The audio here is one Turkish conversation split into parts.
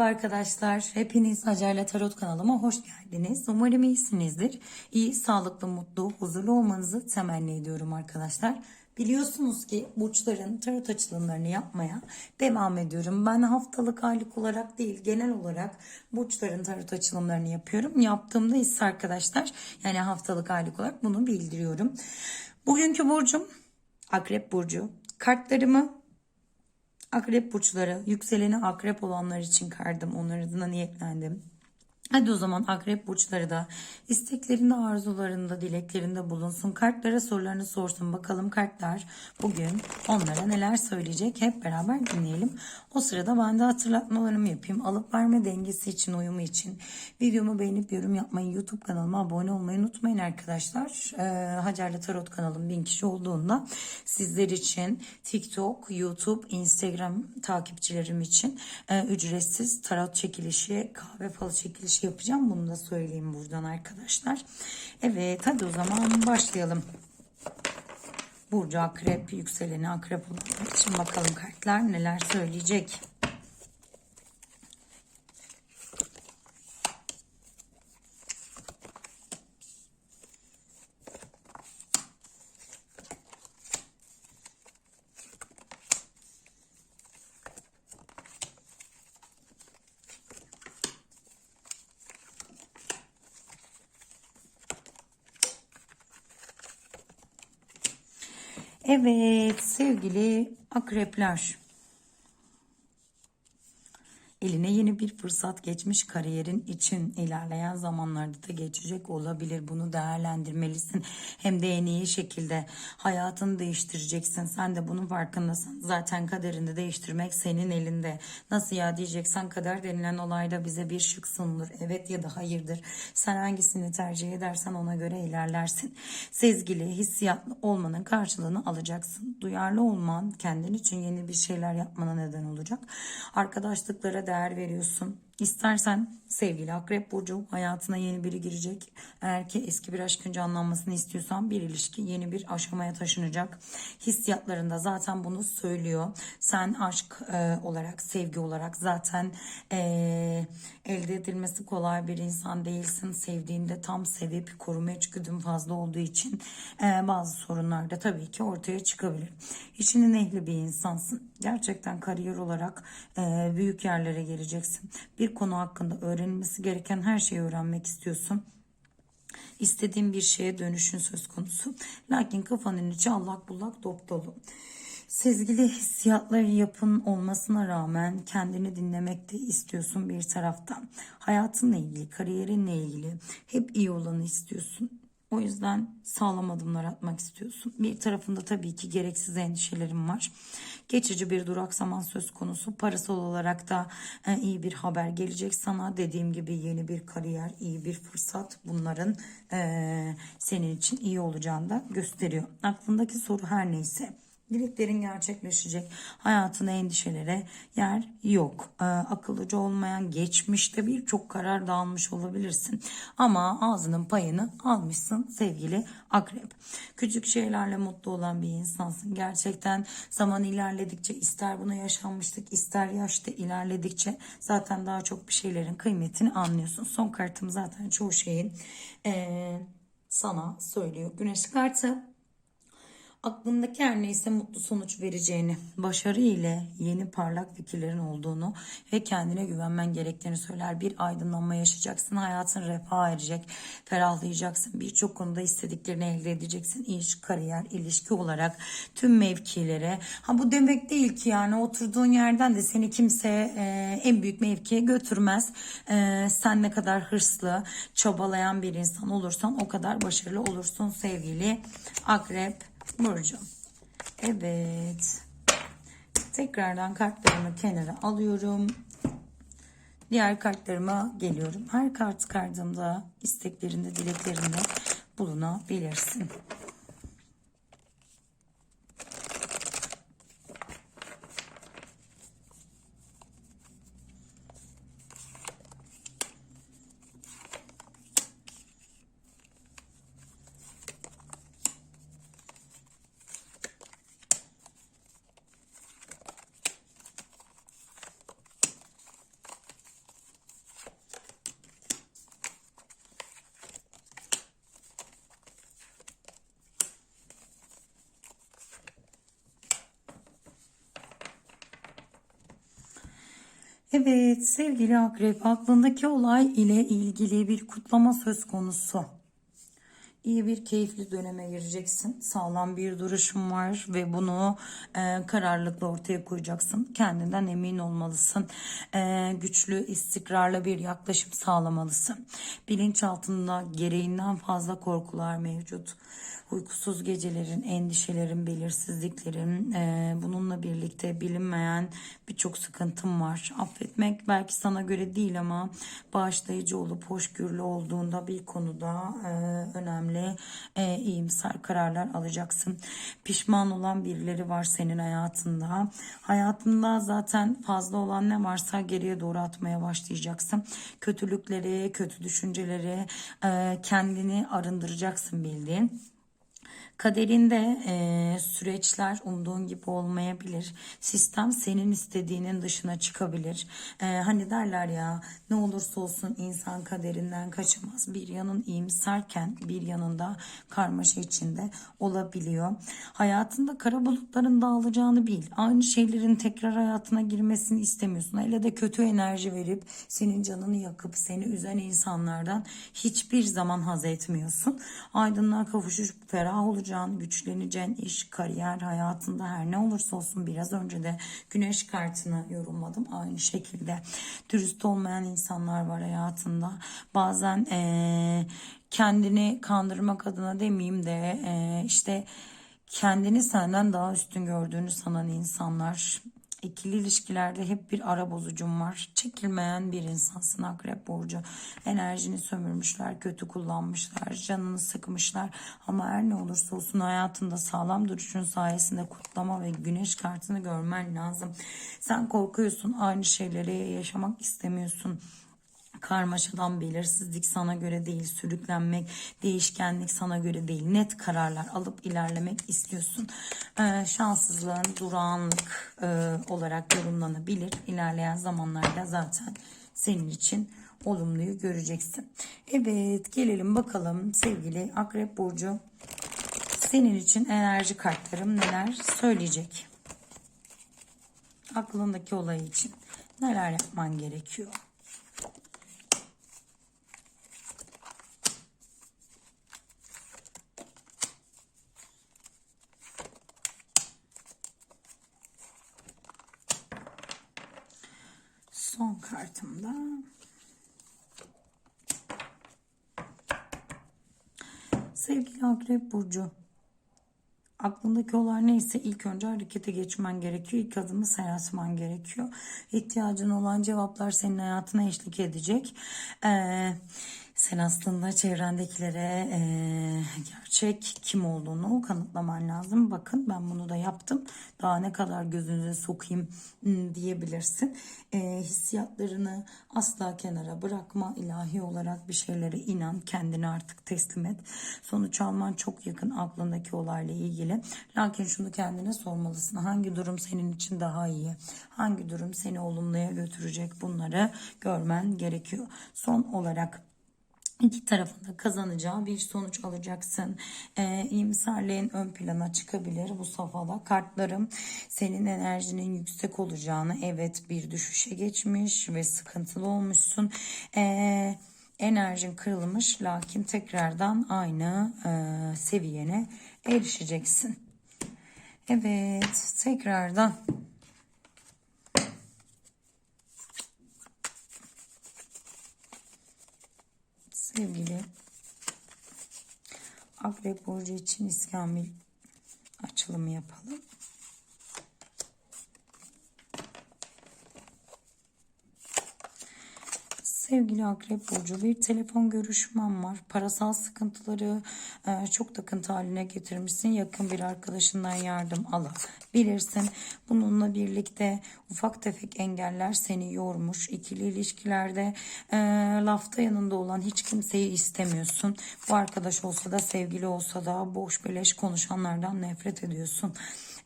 Merhaba arkadaşlar. Hepiniz Hacer'le Tarot kanalıma hoş geldiniz. Umarım iyisinizdir. İyi, sağlıklı, mutlu, huzurlu olmanızı temenni ediyorum arkadaşlar. Biliyorsunuz ki burçların tarot açılımlarını yapmaya devam ediyorum. Ben haftalık aylık olarak değil genel olarak burçların tarot açılımlarını yapıyorum. Yaptığımda ise arkadaşlar yani haftalık aylık olarak bunu bildiriyorum. Bugünkü burcum Akrep Burcu. Kartlarımı Akrep burçları, yükseleni akrep olanlar için kardım. Onlar adına niyetlendim. Hadi o zaman akrep burçları da isteklerinde, arzularında, dileklerinde bulunsun. Kartlara sorularını sorsun. Bakalım kartlar bugün onlara neler söyleyecek. Hep beraber dinleyelim. O sırada ben de hatırlatmalarımı yapayım. Alıp verme dengesi için, uyumu için. Videomu beğenip yorum yapmayı, YouTube kanalıma abone olmayı unutmayın arkadaşlar. Ee, Hacer'le Tarot kanalım bin kişi olduğunda sizler için TikTok, YouTube, Instagram takipçilerim için e, ücretsiz tarot çekilişi, kahve falı çekilişi yapacağım. Bunu da söyleyeyim buradan arkadaşlar. Evet hadi o zaman başlayalım. Burcu akrep, yükseleni akrep olanlar için bakalım kartlar neler söyleyecek. Evet sevgili akrepler. Eline yeni bir fırsat geçmiş kariyerin için ilerleyen zamanlarda da geçecek olabilir. Bunu değerlendirmelisin. Hem de en iyi şekilde hayatını değiştireceksin. Sen de bunun farkındasın. Zaten kaderini değiştirmek senin elinde. Nasıl ya diyeceksen kader denilen olayda bize bir şık sunulur. Evet ya da hayırdır. Sen hangisini tercih edersen ona göre ilerlersin. Sezgili, hissiyatlı olmanın karşılığını alacaksın. Duyarlı olman kendin için yeni bir şeyler yapmana neden olacak. Arkadaşlıklara değer veriyorsun. İstersen sevgili Akrep Burcu hayatına yeni biri girecek. Eğer ki eski bir aşkın canlanmasını istiyorsan bir ilişki yeni bir aşamaya taşınacak. Hissiyatlarında zaten bunu söylüyor. Sen aşk e, olarak, sevgi olarak zaten e, elde edilmesi kolay bir insan değilsin. Sevdiğinde tam sevip koruma içgüdün fazla olduğu için e, bazı sorunlar da tabii ki ortaya çıkabilir. İşinin ehli bir insansın. Gerçekten kariyer olarak e, büyük yerlere geleceksin. Bir konu hakkında öğrenilmesi gereken her şeyi öğrenmek istiyorsun. İstediğin bir şeye dönüşün söz konusu. Lakin kafanın içi allak bullak dop dolu. Sezgili hissiyatları yapın olmasına rağmen kendini dinlemek de istiyorsun bir taraftan. Hayatınla ilgili, kariyerinle ilgili hep iyi olanı istiyorsun. O yüzden sağlam adımlar atmak istiyorsun. Bir tarafında tabii ki gereksiz endişelerim var. Geçici bir duraksaman söz konusu. Parasal olarak da e, iyi bir haber gelecek sana. Dediğim gibi yeni bir kariyer, iyi bir fırsat bunların e, senin için iyi olacağını da gösteriyor. Aklındaki soru her neyse Dileklerin gerçekleşecek. Hayatına endişelere yer yok. Ee, akıllıca olmayan geçmişte birçok karar da almış olabilirsin. Ama ağzının payını almışsın sevgili akrep. Küçük şeylerle mutlu olan bir insansın. Gerçekten zaman ilerledikçe ister buna yaşanmıştık ister yaşta ilerledikçe zaten daha çok bir şeylerin kıymetini anlıyorsun. Son kartım zaten çoğu şeyin ee, sana söylüyor. Güneş kartı aklındaki her neyse mutlu sonuç vereceğini, başarı ile yeni parlak fikirlerin olduğunu ve kendine güvenmen gerektiğini söyler. Bir aydınlanma yaşayacaksın, hayatın refah erecek, ferahlayacaksın. Birçok konuda istediklerini elde edeceksin. İş, kariyer, ilişki olarak tüm mevkilere. Ha bu demek değil ki yani oturduğun yerden de seni kimse e, en büyük mevkiye götürmez. E, sen ne kadar hırslı, çabalayan bir insan olursan o kadar başarılı olursun sevgili akrep Burcu. Evet. Tekrardan kartlarımı kenara alıyorum. Diğer kartlarıma geliyorum. Her kart kardığımda isteklerinde, dileklerinde bulunabilirsin. Evet sevgili akrep aklındaki olay ile ilgili bir kutlama söz konusu. İyi bir keyifli döneme gireceksin. Sağlam bir duruşun var ve bunu e, kararlılıkla ortaya koyacaksın. Kendinden emin olmalısın. E, güçlü, istikrarlı bir yaklaşım sağlamalısın. Bilinçaltında gereğinden fazla korkular mevcut. Uykusuz gecelerin, endişelerin, belirsizliklerin, e, bununla birlikte bilinmeyen birçok sıkıntım var. Affetmek belki sana göre değil ama bağışlayıcı olup hoşgörülü olduğunda bir konuda e, önemli e, iyimser kararlar alacaksın. Pişman olan birileri var senin hayatında. Hayatında zaten fazla olan ne varsa geriye doğru atmaya başlayacaksın. Kötülükleri, kötü düşünceleri, e, kendini arındıracaksın bildiğin. Kaderinde e, süreçler umduğun gibi olmayabilir. Sistem senin istediğinin dışına çıkabilir. E, hani derler ya ne olursa olsun insan kaderinden kaçamaz. Bir yanın iyimserken bir yanında karmaşa içinde olabiliyor. Hayatında kara bulutların dağılacağını bil. Aynı şeylerin tekrar hayatına girmesini istemiyorsun. Hele de kötü enerji verip senin canını yakıp seni üzen insanlardan hiçbir zaman haz etmiyorsun. Aydınlığa kavuşup ferah olacağın, güçleneceğin iş, kariyer, hayatında her ne olursa olsun biraz önce de güneş kartını yorumladım. Aynı şekilde dürüst olmayan insanlar var hayatında. Bazen eee, kendini kandırmak adına demeyeyim de eee, işte kendini senden daha üstün gördüğünü sanan insanlar İkili ilişkilerde hep bir ara bozucum var. Çekilmeyen bir insansın akrep burcu. Enerjini sömürmüşler, kötü kullanmışlar, canını sıkmışlar. Ama her ne olursa olsun hayatında sağlam duruşun sayesinde kutlama ve güneş kartını görmen lazım. Sen korkuyorsun, aynı şeyleri yaşamak istemiyorsun. Karmaşadan belirsizlik sana göre değil, sürüklenmek, değişkenlik sana göre değil. Net kararlar alıp ilerlemek istiyorsun. Ee, şanssızlığın durağanlık e, olarak yorumlanabilir. İlerleyen zamanlarda zaten senin için olumluyu göreceksin. Evet gelelim bakalım sevgili Akrep Burcu. Senin için enerji kartlarım neler söyleyecek? Aklındaki olay için neler yapman gerekiyor? Son kartımda Akrep Burcu aklındaki olay neyse ilk önce harekete geçmen gerekiyor. İlk adımı sen atman gerekiyor. İhtiyacın olan cevaplar senin hayatına eşlik edecek. Ee, sen aslında çevrendekilere e, gerçek kim olduğunu kanıtlaman lazım. Bakın ben bunu da yaptım. Daha ne kadar gözünüze sokayım diyebilirsin. E, hissiyatlarını asla kenara bırakma. ilahi olarak bir şeylere inan. Kendini artık teslim et. Sonuç alman çok yakın aklındaki olayla ilgili. Lakin şunu kendine sormalısın. Hangi durum senin için daha iyi? Hangi durum seni olumluya götürecek? Bunları görmen gerekiyor. Son olarak İki tarafında kazanacağı bir sonuç alacaksın. Ee, iyimserliğin ön plana çıkabilir bu safhada. Kartlarım senin enerjinin yüksek olacağını evet bir düşüşe geçmiş ve sıkıntılı olmuşsun. Ee, enerjin kırılmış lakin tekrardan aynı e, seviyene erişeceksin. Evet tekrardan sevgili Akrep Burcu için iskambil açılımı yapalım. Sevgili Akrep Burcu bir telefon görüşmem var. Parasal sıkıntıları e, çok takıntı haline getirmişsin. Yakın bir arkadaşından yardım alabilirsin. Bununla birlikte ufak tefek engeller seni yormuş. İkili ilişkilerde e, lafta yanında olan hiç kimseyi istemiyorsun. Bu arkadaş olsa da sevgili olsa da boş beleş konuşanlardan nefret ediyorsun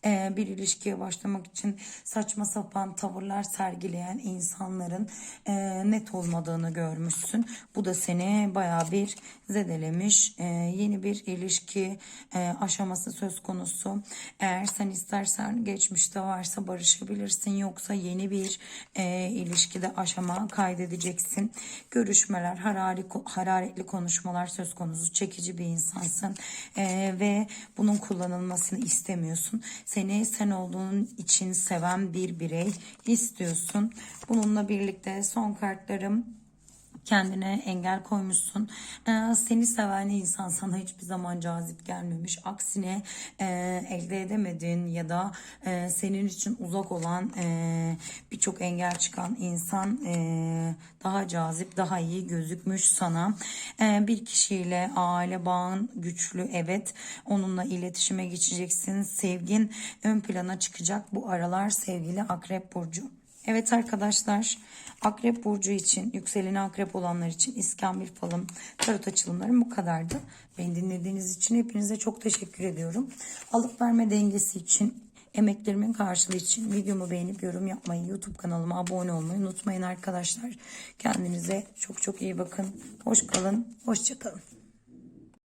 e, bir ilişkiye başlamak için saçma sapan tavırlar sergileyen insanların e, net olmadığını görmüşsün. Bu da seni baya bir zedelemiş. E, yeni bir ilişki e, aşaması söz konusu. Eğer sen istersen geçmişte varsa barışabilirsin. Yoksa yeni bir e, ilişkide aşama kaydedeceksin. Görüşmeler, hararetli konuşmalar söz konusu. Çekici bir insansın ve bunun kullanılmasını istemiyorsun. Seni sen olduğun için seven bir birey istiyorsun. Bununla birlikte son kartlarım kendine engel koymuşsun. Ee, seni seven insan sana hiçbir zaman cazip gelmemiş. Aksine e, elde edemediğin ya da e, senin için uzak olan e, birçok engel çıkan insan e, daha cazip, daha iyi gözükmüş sana. E, bir kişiyle aile bağın güçlü evet. Onunla iletişime geçeceksin. Sevgin ön plana çıkacak bu aralar sevgili Akrep Burcu. Evet arkadaşlar Akrep Burcu için yükseleni akrep olanlar için İskambil falım tarot açılımlarım bu kadardı. Beni dinlediğiniz için hepinize çok teşekkür ediyorum. Alıp verme dengesi için emeklerimin karşılığı için videomu beğenip yorum yapmayı YouTube kanalıma abone olmayı unutmayın arkadaşlar. Kendinize çok çok iyi bakın. Hoş kalın. Hoşça kalın.